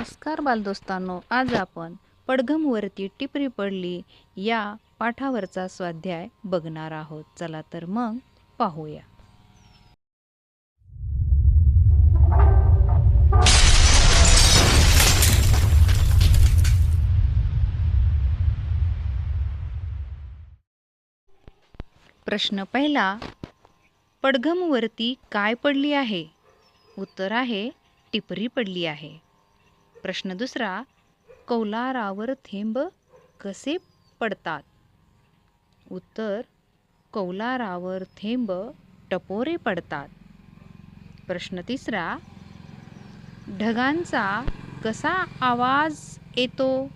नमस्कार बालदोस्तांनो आज आपण पडघमवरती टिपरी पडली या पाठावरचा स्वाध्याय बघणार आहोत. चला तर मग पाहूया. प्रश्न पहिला पडघमवरती काय पडली आहे? उत्तर आहे टिपरी पडली आहे. प्रश्न दुसरा कौलारावर थेंब कसे पडतात? उत्तर कौलारावर थेंब टपोरे पडतात. प्रश्न तिसरा ढगांचा कसा आवाज येतो?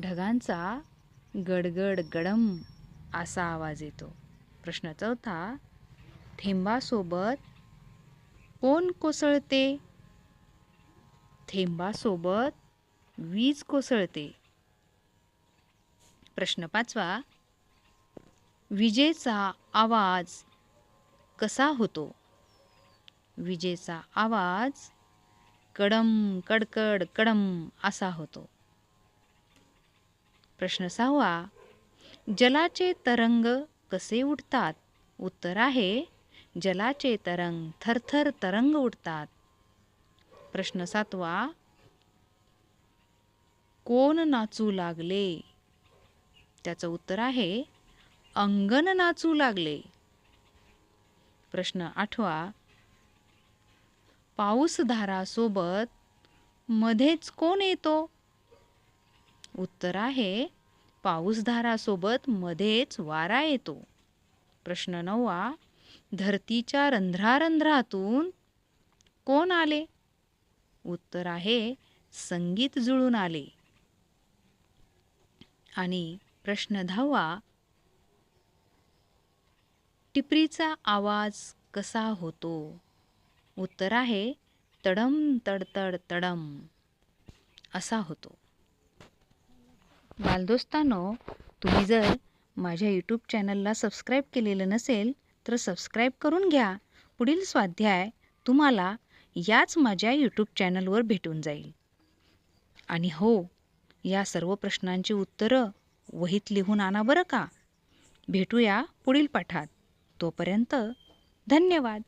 ढगांचा गडगड गडम असा आवाज येतो. प्रश्न चौथा थेंबासोबत कोण कोसळते? थेंबासोबत वीज कोसळते. प्रश्न पाचवा विजेचा आवाज कसा होतो? विजेचा आवाज कडम कडकड कडम असा होतो. प्रश्न सहावा जलाचे तरंग कसे उठतात उत्तर आहे जलाचे तरंग थरथर तरंग उठतात प्रश्न सातवा कोण नाचू लागले? त्याचं उत्तर आहे अंगण नाचू लागले. प्रश्न आठवा पाऊसधारासोबत मध्येच कोण येतो? उत्तर आहे पाऊसधारासोबत मध्येच वारा येतो. प्रश्न नववा धरतीच्या रंध्रारंध्रातून कोण आले? उत्तर आहे संगीत जुळून आले. आणि प्रश्न दहावा टिपरीचा आवाज कसा होतो? उत्तर आहे तडम तडतड तडम असा होतो. बालदोस्तानो तुम्ही जर माझ्या यूट्यूब चॅनलला सबस्क्राईब केलेलं नसेल तर सबस्क्राईब करून घ्या. पुढील स्वाध्याय तुम्हाला याच माझ्या यूट्यूब चॅनलवर भेटून जाईल. आणि हो या सर्व प्रश्नांची उत्तरं वहीत लिहून आणा बरं का? भेटूया पुढील पाठात. तोपर्यंत धन्यवाद.